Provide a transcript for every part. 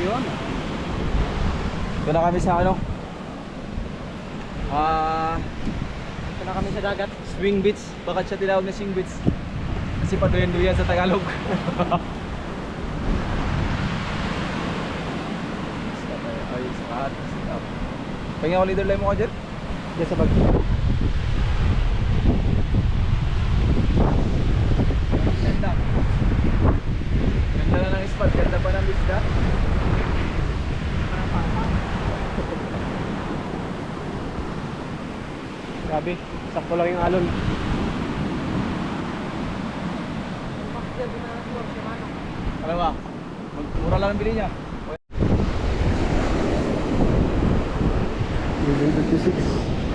yun. Ito na kami sa ano? Ah, Ito na kami sa dagat. Swing Beach. Bakit siya tinawag na Swing Beach? Kasi paduyan-duyan sa Tagalog. Ay, sakat. Pahinga ko leader line mo ka dyan? Diyan sa bag. Ganda. Ganda na ng spot. Ganda pa ng isda. Grabe, sakto lang yung alon. Kalawa, magmura lang ang bili niya. 26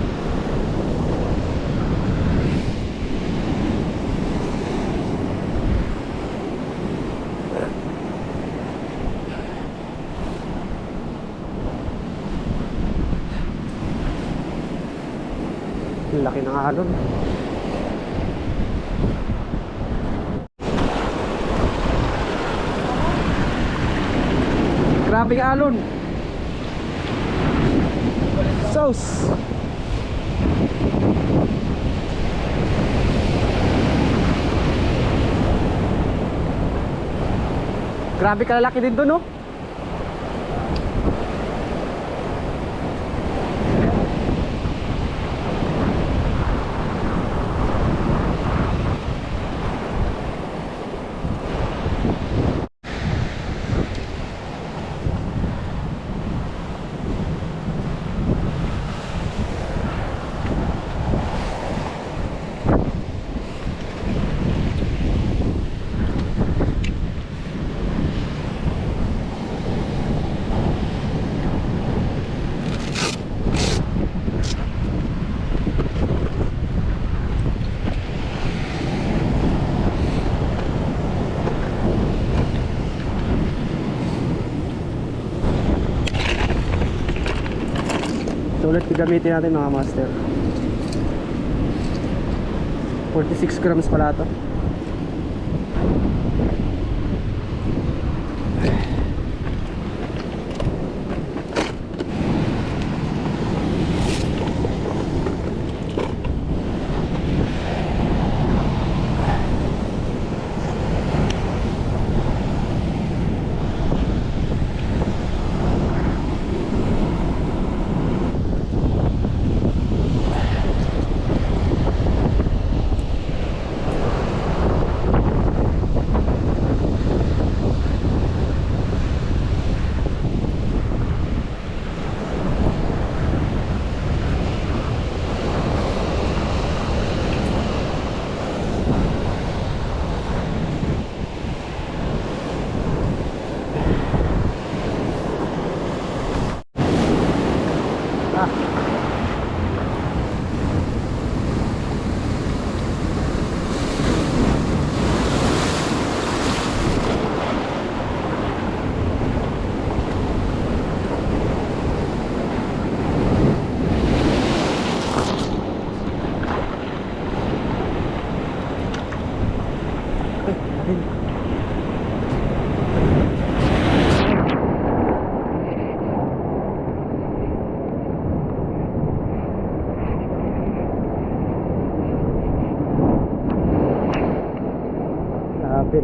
alon. Grabe yung alon. Sauce. Grabe kalalaki din doon, no? Ulit gagamitin natin mga master. 46 grams pala ito Grabe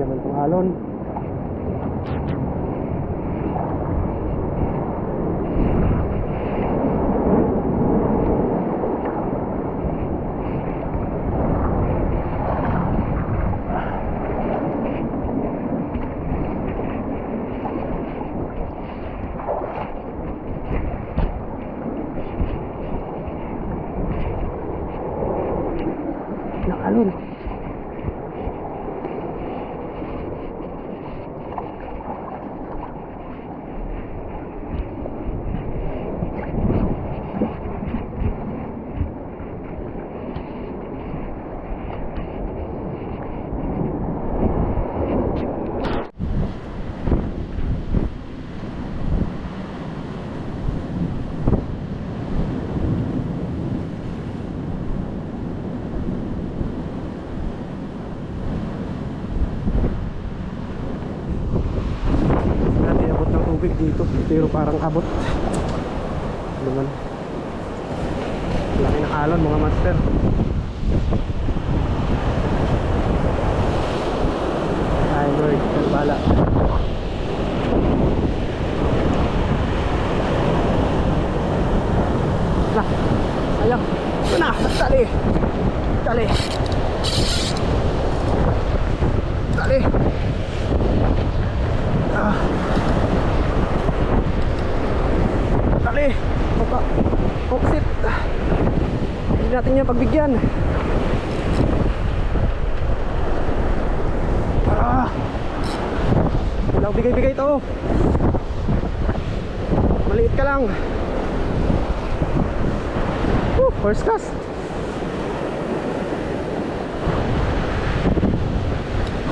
naman itong alon ng alon tubig dito. Pero parang abot. Ano man. Laki ng alon mga master. Ay Lord, kalbala. Na, sayang. Ito na, tali. Tali. Tali. Ah. Tali. Baka. Oxit. Yan pagbigyan. Ah. Wala akong bigay-bigay to. Maliit ka lang. Woo, first class.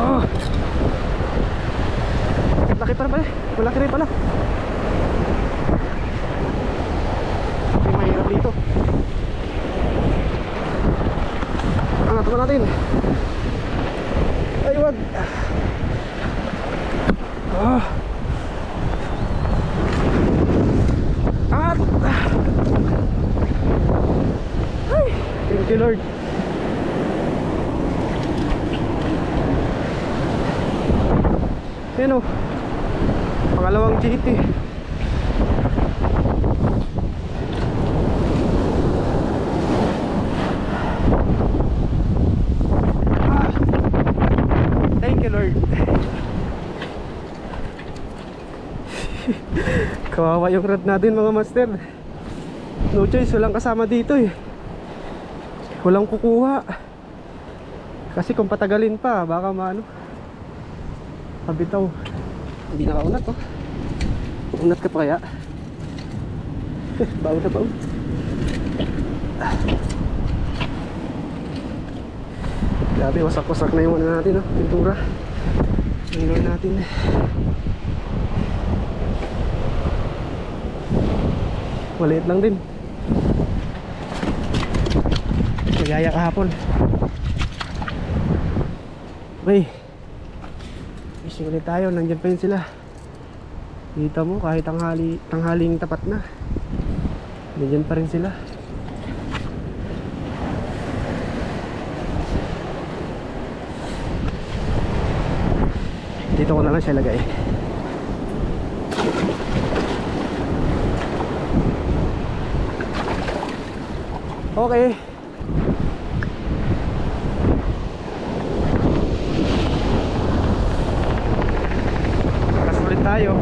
Ah. Laki pa rin pala. Malaki rin pala. May mahirap dito. Angat pa natin. Ay, wag. Ah. Angat. Ay, thank you Lord. Yan o. Pangalawang GT. Ah. Thank you Lord. Kawawa yung rad natin mga master. No choice, walang kasama dito eh. Walang kukuha. Kasi kung patagalin pa, baka maano. Pabitaw. Hindi nakaunat oh. Unat ka pa kaya? Baon na baon. Grabe, wasak-wasak na yung ano natin, no? pintura. Tingnan natin. Maliit lang din. Nagyaya kahapon. Okay. Fishing ulit tayo. Nandiyan pa yun sila. Kita mo, kahit tanghali, tanghaling tapat na. Nandiyan pa rin sila. Dito ko na lang siya lagay. Okay. Lakas ulit tayo.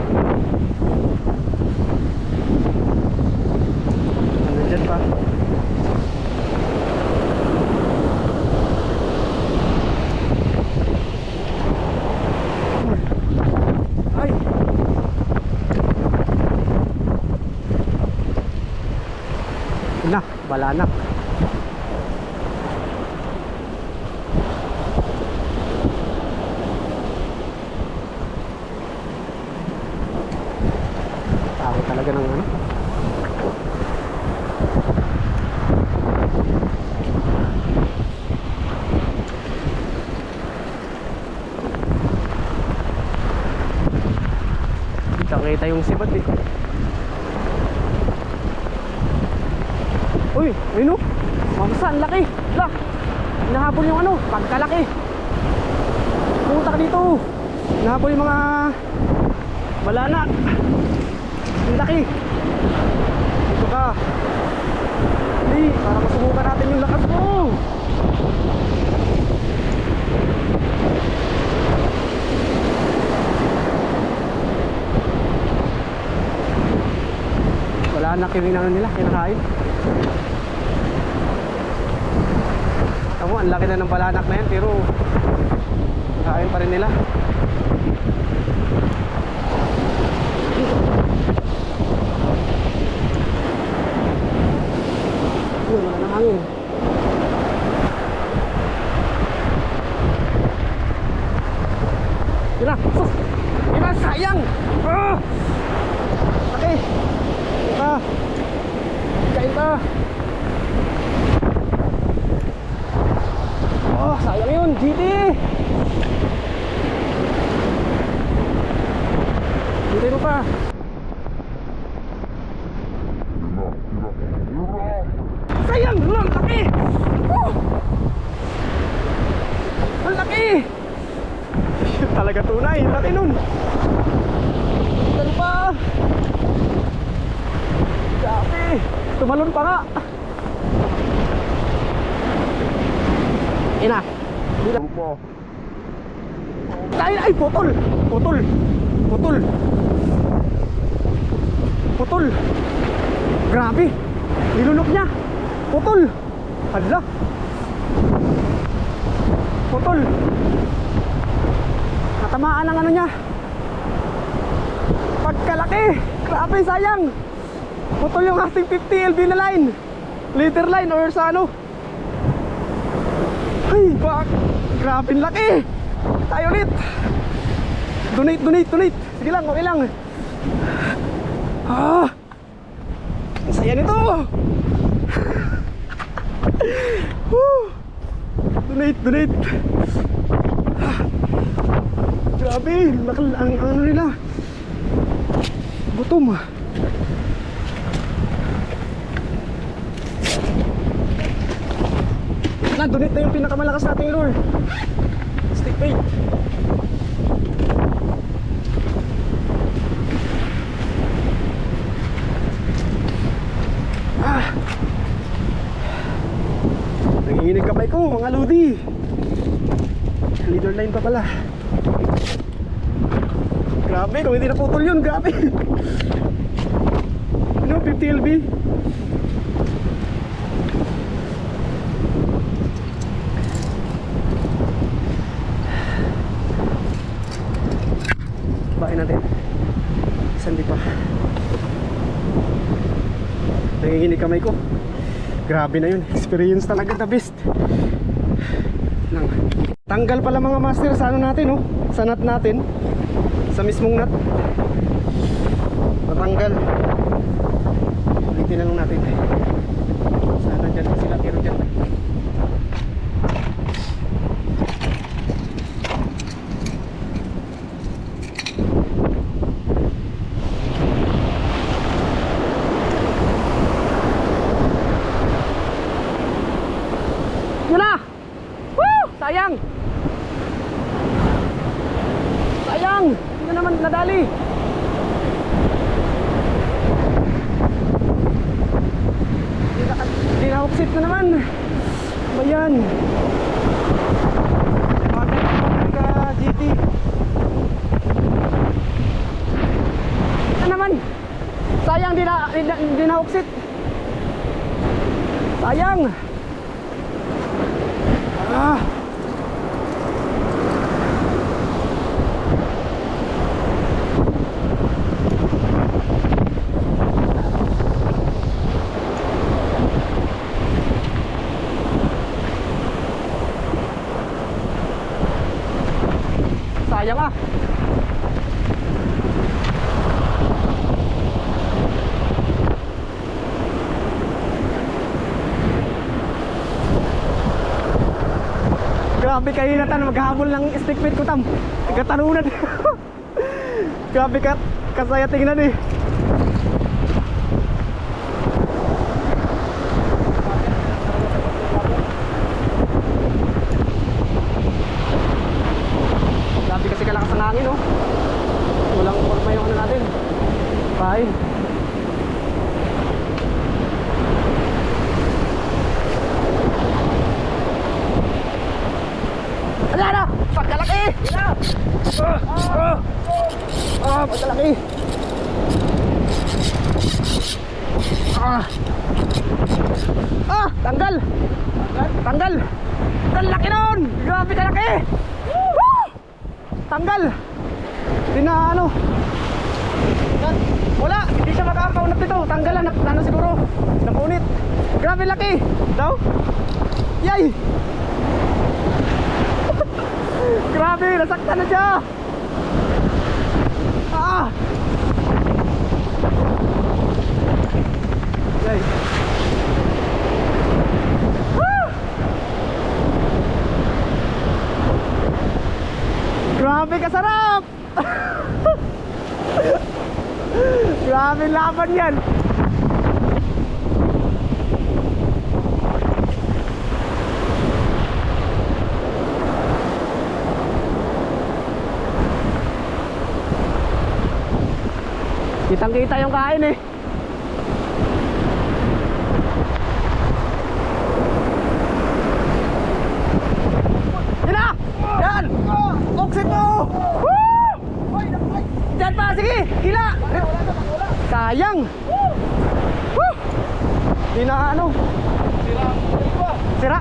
Nandyan pa. Ay! Na, bala na. Tao talaga ng ano. Kita-kita yung sibat eh. Uy, ayun o. Mamsa, ang laki. La, hinahabol yung ano, pagkalaki. Pumunta ka dito. Hinahabol yung mga malana. Ang laki. Dito ka. Hindi, para masubukan natin yung lakas mo. Wala na kinano nila, kinakain. Ako, ang laki na ng balanak na yan, pero kain pa rin nila. Yun, wala nang hangin. Na, sus! Sayang! Ah! Okay. Pa. Kain pa. Oh, sayang yun, GT. GT mo pa. Ay, laki nun. Ano pa? Grabe. Tumalon pa nga. Ina. Grupo. Ay, ay, putol. Putol. Putol. Putol. Grabe. Nilunok niya. Putol. Hala. Putol. Natamaan ang ano niya. Pagkalaki. Grabe, sayang. Putol yung ating 50 LB na line. Leader line or sa ano. Ay, bak. Grabe laki. Tayo ulit. Donate, donate, donate. Sige lang, okay lang. Ah. Ang saya nito. Donate, donate. Ah. Grabe, ang ano nila. Gutom ah. Na, donate na yung pinakamalakas nating lure. Stick bait. Ah. Nanginginig kamay ko, mga ludi. Leader line pa pala. Grabe, kung hindi naputol yun, grabe. Ano, 50 LB? Bain natin. Sandi pa. Nanginginig kamay ko. Grabe na yun. Experience talaga the best. Lang. Tanggal pala mga master sa ano natin, oh. Sa nut natin. Sa mismong nut. Natanggal. Ulitin na lang natin. Sana dyan pa sila pero dyan. Yun na! Woo! Sayang! Sayang! Hindi na naman nadali. Hindi na, hindi na hooksit na naman. Ba yan? Bagay ka GT. Ito naman. Sayang di na, di na, di na hooksit. Sayang! Ah! Sayang ah. Grabe kahinatan maghabol ng stick fit ko tam. Katanunan. Grabe ka kasaya tingnan eh. Grabe kasi kalakas ang hangin oh. Walang forma yung ano natin. Fine. Wala na! Pagkalaki! Wala! Ah! Ah! Ah! Pagkalaki! Ah! Ah! Tanggal! Tanggal! Ang laki nun! Grabe kalaki! Woo! Tanggal! Di na ano? Wala! Hindi siya makakaunat ito. Tanggalan. na ano siguro? Napunit. Grabe laki! Daw? Yay! Grabe, nasaktan na siya. kalaban yan. Kitang kita yung kain eh. Woo! Di na ano? Sira!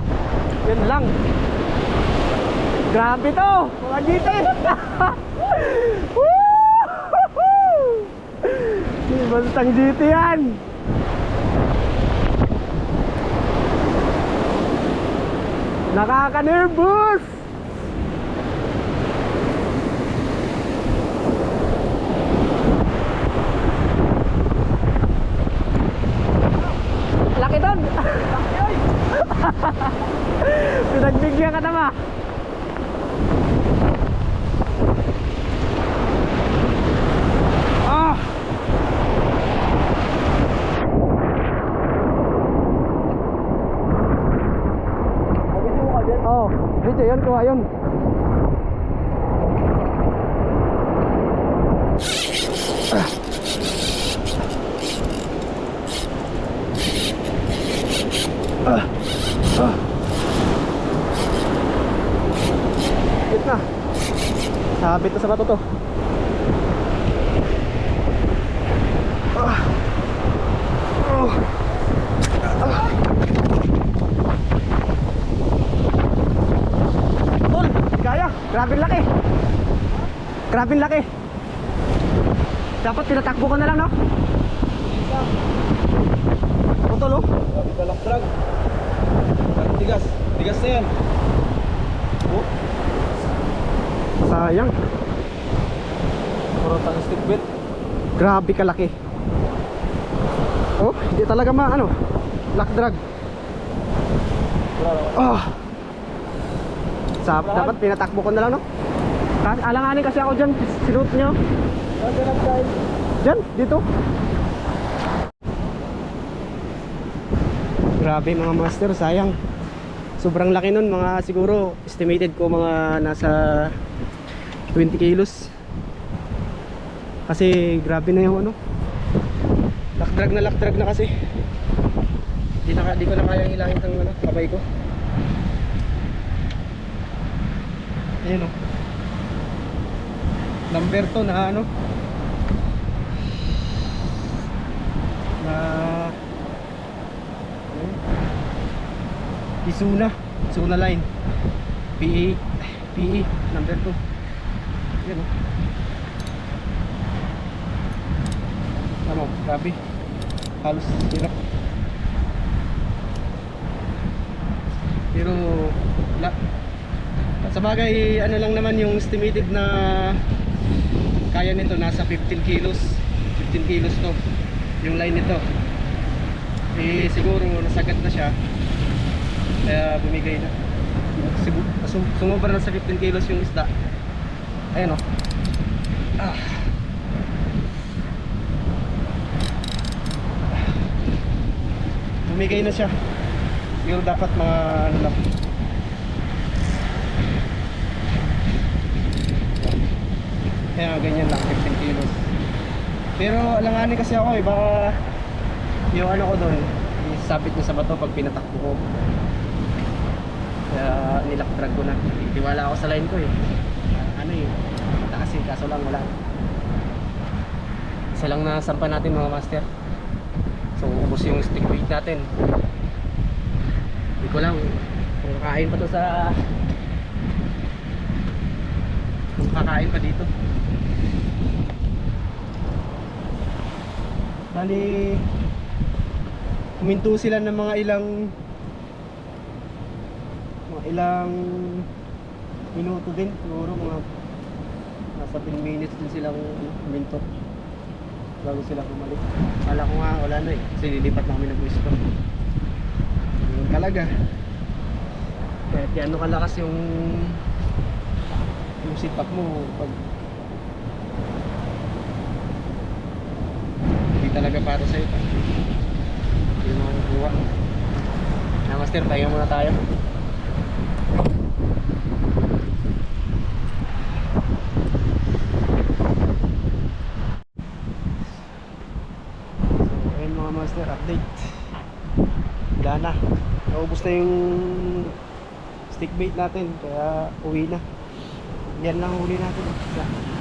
Yan lang. Grabe to! Mga GT! Woo! Bastang GT yan! Nakaka-nervous! Laki doon! Pinagbigyan ka naman! Ah! Oh, video yun, kuha yun. Wait na. Sabit na sa bato to. Ah. Oh. Ah. Tol, kaya. Grabe laki. Grabe laki. Dapat tinatakbo ko na lang, no? Ano tol, oh? Dalang drag. Tigas. Tigas na yan. Oh, Sayang. Puro tang stick bit. Grabe kalaki. Oh, hindi talaga ma ano. Lock drag. Ah. Sa, dapat pinatakbo ko na lang, no? Kasi alanganin kasi ako dyan. Sinut nyo. Dyan, dito. Grabe mga master, sayang. Sobrang laki nun, mga siguro estimated ko mga nasa 20 kilos. Kasi grabe na yung ano. Lock drag na lock drag na kasi. Di, na, di ko na kayang ilangin ng ano, kamay ko. Ayan o. Number to na ano. Na ayun. Isuna. Isuna line. PE. PE. Number 2. Ayan o. Ano, grabe. Halos hirap. Pero la, sa bagay ano lang naman yung estimated na kaya nito nasa 15 kilos 15 kilos to yung line nito eh siguro nasagad na siya kaya bumigay na sum- sumobra na sa 15 kilos yung isda ayun o ah. Bumigay na siya. Siguro dapat mga ano lang. Kaya ganyan lang 15 kilos. Pero alanganin kasi ako eh baka yung ano ko doon isabit niya sa bato pag pinatakbo ko. Kaya nilak drag ko na. Tiwala ako sa line ko eh. Ano eh taas eh kaso lang wala. Isa lang na sampa natin mga master so ubos yung stick weight natin. Hindi ko lang kung kakain pa to sa kung kakain pa dito. Bali Huminto sila ng mga ilang mga ilang minuto din siguro mga nasa 10 minutes din silang huminto bago sila bumalik. Kala ko nga wala na eh. Kasi lilipat na kami ng pwesto. Yun talaga. Kaya piano kalakas yung yung sipak mo pag hindi talaga para sa'yo. Hindi mo makukuha. Na master pahinga muna tayo update. Wala na. Naubos na yung stick bait natin. Kaya uwi na. Yan lang huli natin. Isa.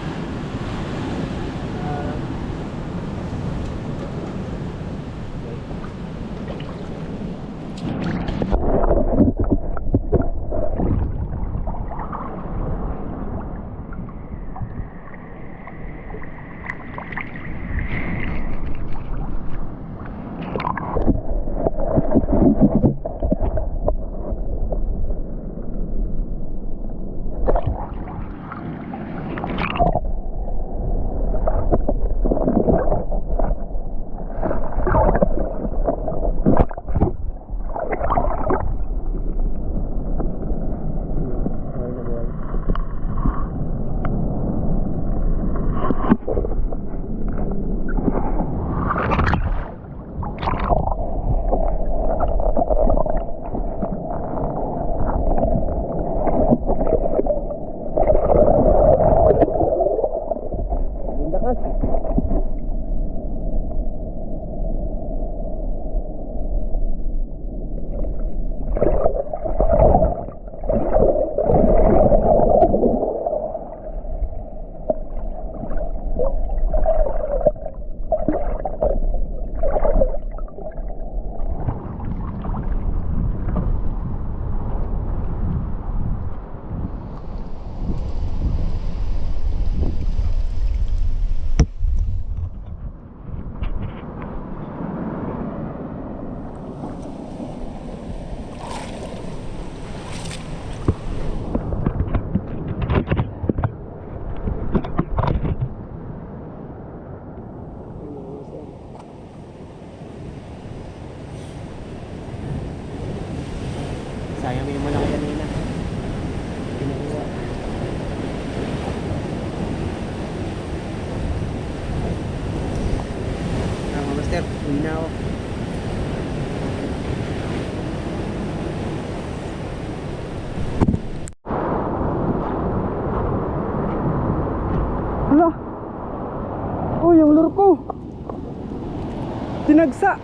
Tinagsa!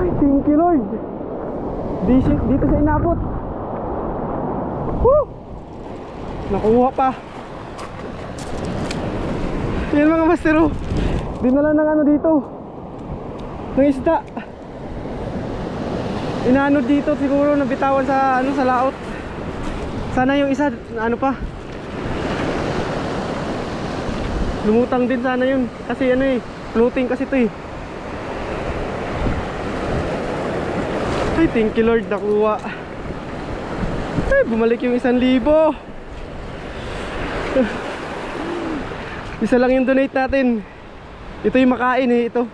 Ay, thank you Lord! Dito, dito sa inabot. Woo! Nakuha pa. Yan mga master oh. Dinala ng ano dito. Ng isda. Inaano dito siguro nabitawan sa ano sa laot. Sana yung isa ano pa. Lumutang din sana yun kasi ano eh floating kasi to eh. Ay, thank you Lord, nakuha. Ay, bumalik yung isang libo. Isa lang yung donate natin. Ito yung makain eh, ito.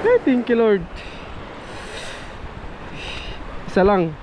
Ay, thank you Lord. Isa lang.